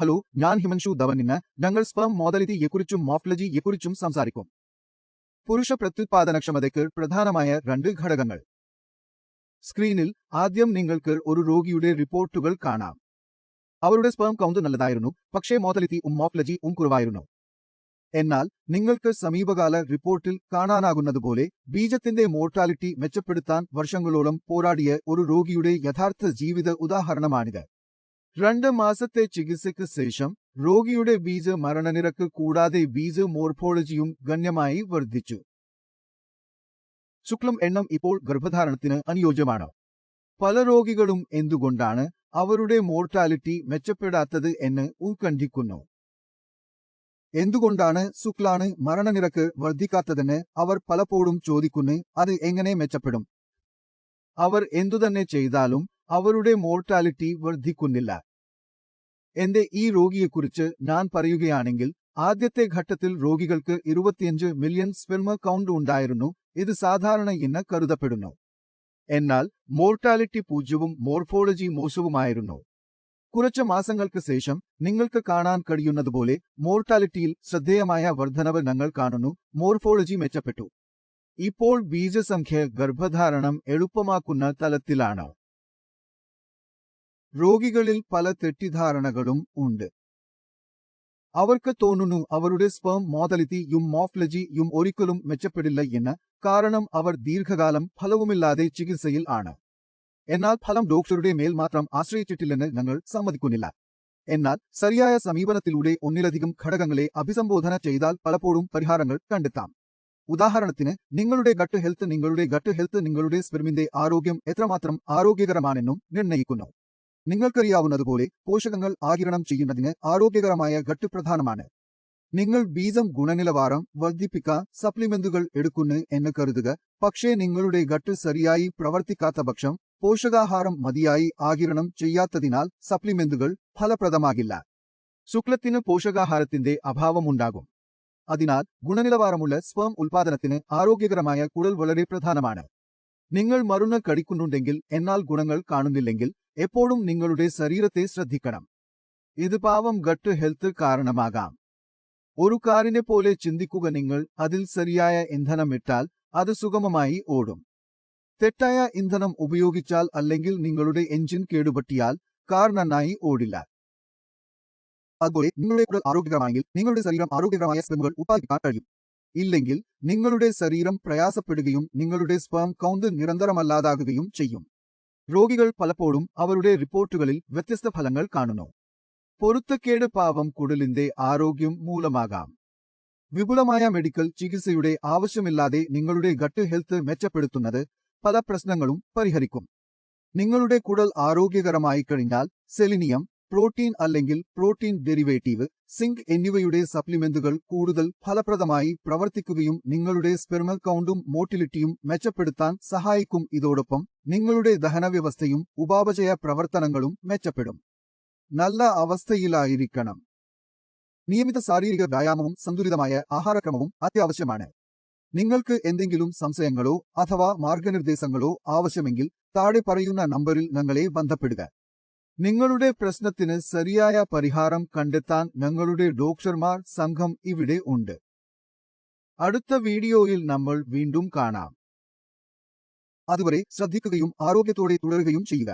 Hello ഞാൻ ഹിമൻഷു ധവൻ ഇന്ന് ഞങ്ങൾ സ്പം മോഡലിറ്റിയെക്കുറിച്ചും മോഫ്ലജിയെക്കുറിച്ചും സംസാരിക്കും. പുരുഷ പ്രത്യുത്പാദനക്ഷമതയ്ക്ക് പ്രധാനമായ രണ്ട് ഘടകങ്ങൾ. സ്ക്രീനിൽ ആദ്യം നിങ്ങൾക്ക് ഒരു രോഗിയുടെ റിപ്പോർട്ടുകൾ കാണാം. അവരുടെ സ്പേം കൗണ്ട് നല്ലതായിരുന്നു പക്ഷേ മോഡലിറ്റി ഉം മോഫ്ലജി ഉം കുറവായിരുന്നു. എന്നാൽ നിങ്ങൾക്ക് സമീപകാല റിപ്പോർട്ടിൽ കാണാനാകുന്നതുപോലെ ബീജത്തിന്റെ മോർട്ടാലിറ്റി മെച്ചപ്പെടുത്താൻ വർഷങ്ങളോളം പോരാടിയ ഒരു രോഗിയുടെ യഥാർത്ഥ ജീവിത ഉദാഹരണമാണിത്. രണ്ട് മാസത്തെ ചികിത്സയ്ക്ക് ശേഷം രോഗിയുടെ ബീജ മരണനിരക്ക് കൂടാതെ ബീജ മോർഫോളജിയും ഗണ്യമായി വർദ്ധിച്ചു. ശുക്ലം എണ്ണം ഇപ്പോൾ ഗർഭധാരണത്തിന് അനുയോജ്യമാണ്. പല രോഗികളും എന്തുകൊണ്ടാണ് അവരുടെ മോർട്ടാലിറ്റി മെച്ചപ്പെടാത്തത് എന്ന് ഉത്കണ്ഠിക്കുന്നു. എന്തുകൊണ്ടാണ് ശുക്ലാണ് മരണനിരക്ക് വർദ്ധിക്കാത്തതെന്ന് അവർ പലപ്പോഴും ചോദിക്കുന്നു അത് എങ്ങനെ മെച്ചപ്പെടും? അവർ എന്തുതന്നെ ചെയ്താലും അവരുടെ മോർട്ടാലിറ്റി വർദ്ധിക്കുന്നില്ല. എന്റെ ഈ രോഗിയെക്കുറിച്ച് ഞാൻ പറയുകയാണെങ്കിൽ ആദ്യത്തെ ഘട്ടത്തിൽ രോഗികൾക്ക് ഇരുപത്തിയഞ്ച് മില്യൺ സ്പെർമ കൗണ്ട് ഉണ്ടായിരുന്നു ഇത് സാധാരണ ഇന്ന് കരുതപ്പെടുന്നു. എന്നാൽ മോർട്ടാലിറ്റി പൂജ്യവും മോർഫോളജി മോശവുമായിരുന്നു. കുറച്ച് മാസങ്ങൾക്ക് ശേഷം നിങ്ങൾക്ക് കാണാൻ കഴിയുന്നതുപോലെ മോർട്ടാലിറ്റിയിൽ ശ്രദ്ധേയമായ വർധനവ് ഞങ്ങൾ കാണുന്നു മോർഫോളജി മെച്ചപ്പെട്ടു. ഇപ്പോൾ ബീജസംഖ്യ ഗർഭധാരണം എളുപ്പമാക്കുന്ന തലത്തിലാണ്. രോഗികളിൽ പല തെറ്റിദ്ധാരണകളും ഉണ്ട്. അവർക്ക് തോന്നുന്നു അവരുടെ സ്പേം മോഫ്ലജി മോഫ്ലജിയും ഒരിക്കലും മെച്ചപ്പെടില്ല എന്ന് കാരണം അവർ ദീർഘകാലം ഫലവുമില്ലാതെ ചികിത്സയിൽ ആണ്. എന്നാൽ ഫലം ഡോക്ടറുടെ മേൽ മാത്രം ആശ്രയിച്ചിട്ടില്ലെന്ന് ഞങ്ങൾ സമ്മതിക്കുന്നില്ല. എന്നാൽ ശരിയായ സമീപനത്തിലൂടെ ഒന്നിലധികം ഘടകങ്ങളെ അഭിസംബോധന ചെയ്താൽ പലപ്പോഴും പരിഹാരങ്ങൾ കണ്ടെത്താം. ഉദാഹരണത്തിന് നിങ്ങളുടെ ഗട്ട് ഹെൽത്ത് നിങ്ങളുടെ ഗട്ട് ഹെൽത്ത് നിങ്ങളുടെ സ്പെർമിന്റെ ആരോഗ്യം എത്രമാത്രം ആരോഗ്യകരമാണെന്നും നിർണയിക്കുന്നു. നിങ്ങൾക്കറിയാവുന്നതുപോലെ പോഷകങ്ങൾ ആകിരണം ചെയ്യുന്നതിന് ആരോഗ്യകരമായ ഗട്ട് പ്രധാനമാണ് നിങ്ങൾ ബീജം ഗുണനിലവാരം വർദ്ധിപ്പിക്കാൻ സപ്ലിമെന്റുകൾ എടുക്കുന്നു എന്ന് കരുതുക. പക്ഷേ നിങ്ങളുടെ ഘട്ട് ശരിയായി പ്രവർത്തിക്കാത്ത പക്ഷം പോഷകാഹാരം മതിയായി ആകിരണം ചെയ്യാത്തതിനാൽ സപ്ലിമെന്റുകൾ ഫലപ്രദമാകില്ല. ശുക്ലത്തിന് പോഷകാഹാരത്തിന്റെ അഭാവമുണ്ടാകും. അതിനാൽ ഗുണനിലവാരമുള്ള സ്പേം ഉൽപാദനത്തിന് ആരോഗ്യകരമായ കുടൽ വളരെ പ്രധാനമാണ്. നിങ്ങൾ മരുന്ന് കടിക്കുന്നുണ്ടെങ്കിൽ എന്നാൽ ഗുണങ്ങൾ കാണുന്നില്ലെങ്കിൽ എപ്പോഴും നിങ്ങളുടെ ശരീരത്തെ ശ്രദ്ധിക്കണം. ഇത് പാവം ഗട്ട് ഹെൽത്ത് കാരണമാകാം. ഒരു കാറിനെ പോലെ ചിന്തിക്കുക നിങ്ങൾ അതിൽ ശരിയായ ഇന്ധനമിട്ടാൽ അത് സുഗമമായി ഓടും. തെറ്റായ ഇന്ധനം ഉപയോഗിച്ചാൽ അല്ലെങ്കിൽ നിങ്ങളുടെ എഞ്ചിൻ കേടുപറ്റിയാൽ കാർ നന്നായി ഓടില്ല. അതുപോലെ നിങ്ങളുടെ കുടൽ ആരോഗ്യകരമാണെങ്കിൽ നിങ്ങളുടെ ശരീരം ആരോഗ്യകരമായ സ്പെമുകൾ ഉത്പാദിപ്പിക്കാൻ കഴിയും. ഇല്ലെങ്കിൽ നിങ്ങളുടെ ശരീരം പ്രയാസപ്പെടുകയും നിങ്ങളുടെ സ്പേം കൗണ്ട് നിരന്തരമല്ലാതാകുകയും ചെയ്യും. രോഗികൾ പലപ്പോഴും അവരുടെ റിപ്പോർട്ടുകളിൽ വ്യത്യസ്ത ഫലങ്ങൾ കാണുന്നു. പൊരുത്തക്കേട് പാവം കുടലിന്റെ ആരോഗ്യം മൂലമാകാം. വിപുലമായ മെഡിക്കൽ ചികിത്സയുടെ ആവശ്യമില്ലാതെ നിങ്ങളുടെ ഗട്ട് ഹെൽത്ത് മെച്ചപ്പെടുത്തുന്നത് പല പ്രശ്നങ്ങളും പരിഹരിക്കും. നിങ്ങളുടെ കുടൽ ആരോഗ്യകരമായി കഴിഞ്ഞാൽ സെലിനിയം പ്രോട്ടീൻ അല്ലെങ്കിൽ പ്രോട്ടീൻ ഡെറിവേറ്റീവ് സിങ്ക് എന്നിവയുടെ സപ്ലിമെന്റുകൾ കൂടുതൽ ഫലപ്രദമായി പ്രവർത്തിക്കുകയും നിങ്ങളുടെ സ്പെർമൽ കൗണ്ടും മോട്ടിലിറ്റിയും മെച്ചപ്പെടുത്താൻ സഹായിക്കും. ഇതോടൊപ്പം നിങ്ങളുടെ ദഹനവ്യവസ്ഥയും ഉപാപചയ പ്രവർത്തനങ്ങളും മെച്ചപ്പെടും. നല്ല അവസ്ഥയിലായിരിക്കണം. നിയമിത ശാരീരിക വ്യായാമവും സന്തുലിതമായ ആഹാരക്രമവും അത്യാവശ്യമാണ്. നിങ്ങൾക്ക് എന്തെങ്കിലും സംശയങ്ങളോ അഥവാ മാർഗനിർദ്ദേശങ്ങളോ ആവശ്യമെങ്കിൽ താഴെ പറയുന്ന നമ്പറിൽ ഞങ്ങളെ ബന്ധപ്പെടുക. നിങ്ങളുടെ പ്രശ്നത്തിന് ശരിയായ പരിഹാരം കണ്ടെത്താൻ ഞങ്ങളുടെ ഡോക്ടർമാർ സംഘം ഇവിടെ ഉണ്ട്. അടുത്ത വീഡിയോയിൽ നമ്മൾ വീണ്ടും കാണാം. അതുവരെ ശ്രദ്ധിക്കുകയും ആരോഗ്യത്തോടെ തുടരുകയും ചെയ്യുക.